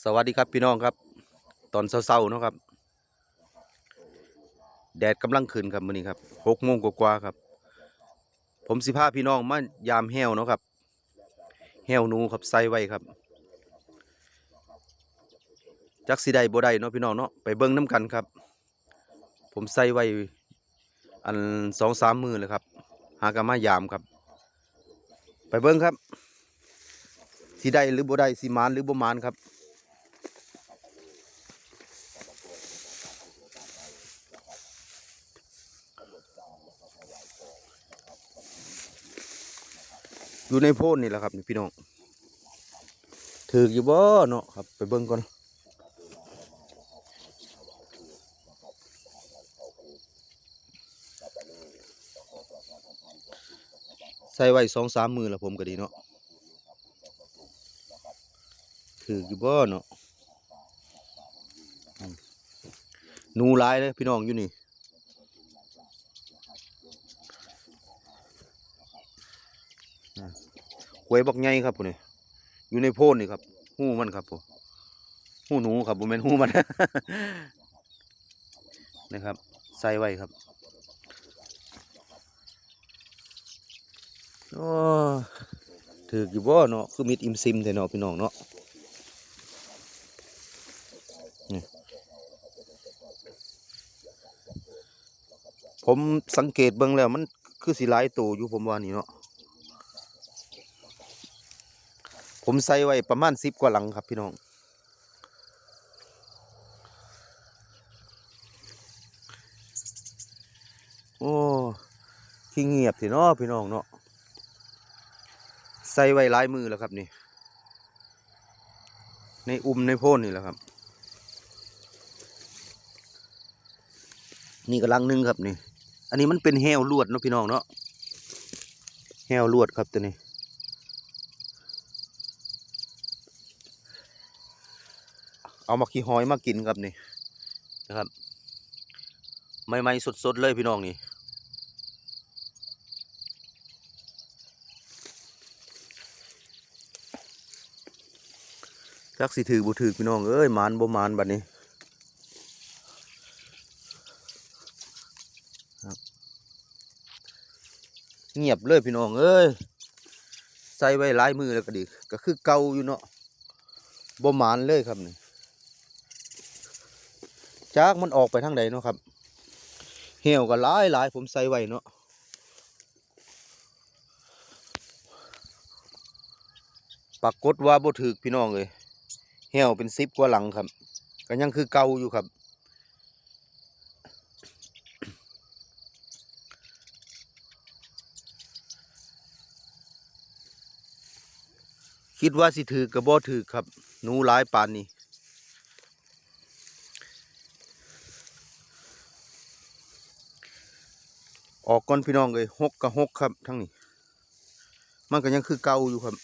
สวัสดีครับพี่น้องครับ ตอนเช้าๆนะครับ แดดกำลังขึ้นครับมื้อนี้ครับหกโมงกว่าๆครับ ผมสิพาพี่น้องมายามแห้วนะครับแห้วนูครับใส่ไว้ครับจักสิได้บ่ได้เนาะพี่น้องเนาะไปเบิ่งน้ำกันครับ ผมใส่ไว้อันสองสามมือเลยครับ หากนมายามครับ ไปเบิ่งครับสิได้หรือบ่ได้สิมานหรือบ่มานครับ อยู่ในโพนนี่แหละครับพี่น้องถืออยู่บ่เนาะครับ ไปเบิ่งก่อนใส่ไว้สองสามมือล้วผมก็ดีเนาะถืออยู่บ่เนาะหนูหลายเลยพี่น้องอยู่นี่ วยบักใหญ่ครับผมนี่อยู่ในโพนนี่ครับหู้มันครับผมหู้หนูครับผมเป็นหู้มันนะครับใส่ไว้ครับโอ้ถืออยู่บ่เนาะคือมิดอิมซิมแต่เนาะพี่น้องเนาะผมสังเกตเบิ่งแล้วมันคือสีลายตัวอยู่ผมว่านี่เนาะ ผมใส่ไว้ประมาณสิบกว่าหลังครับพี่น้อง โอ้ที่เงียบสิเนาะพี่น้องเนาะใส่ไว้ลายมือแล้วครับนี่ ในอุ้มในโพนนี่แหละครับ นี่กำลังหนึงครับนี่ อันนี้มันเป็นแหวลวดเนาะพี่น้องเนาะแหวลวดครับตัวนี้ เอามาขี้หอยมากินครับนี่นะครับใหม่ๆสดๆเลยพี่น้องนี่จักสิถือบ่ถือพี่น้องเอ้ยมานบ่มานบัดนี้เงียบเลยพี่น้องเอ้ยใส่ไว้ลายมือแล้วก็ดีก็คือเกาอยู่เนาะบ่มานเลยครับนี่ จากมันออกไปทางใดเนาะครับ เหี่ยวก็หลายหลายผมใส่ไว้เนาะปรากฏว่าบ่ถึกพี่น้องเลยเหี่ยวเป็นสิบกว่าหลังครับก็ยังคือเก่าอยู่ครับ คิดว่าสิถือกับบ่ถือครับหนูหลายปานนี้ ออกก่อนพี่น้องเลยหกกับหกครับทั้งนี้ มันก็ยังคือเก่าอยู่ครับ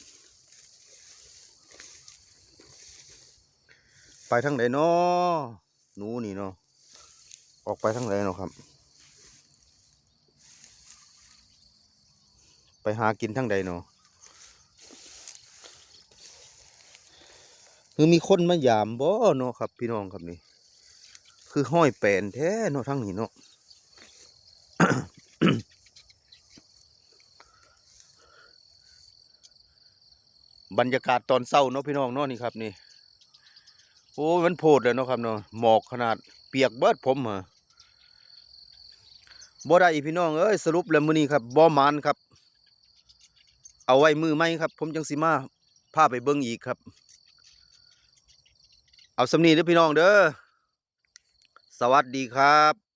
ไปทางไหนเนาะหนูนี่เนาะออกไปทางไหนเนาะครับ ไปหากินทางใดเนาะคือมีคนมายามบ่เนาะครับ พี่น้องครับนี่ คือห้อยแปนแท้เนาะทั้งนี้เนาะ บรรยากาศตอนเศร้าเนาะพี่น้องเนาะนี่ครับนี่ โอ้มันโพดเลยเนาะครับเนาะหมอกขนาดเปียกเบิดผมเหรอบ่ได้พี่น้องเอ้ยสรุปแล้วมื้อนี้ครับบ่มานครับ เอาไว้มือไหมครับ ผมจังสิมาพาไปเบิ่งอีกครับ เอาสำนีเด้อพี่น้องเด้อสวัสดีครับ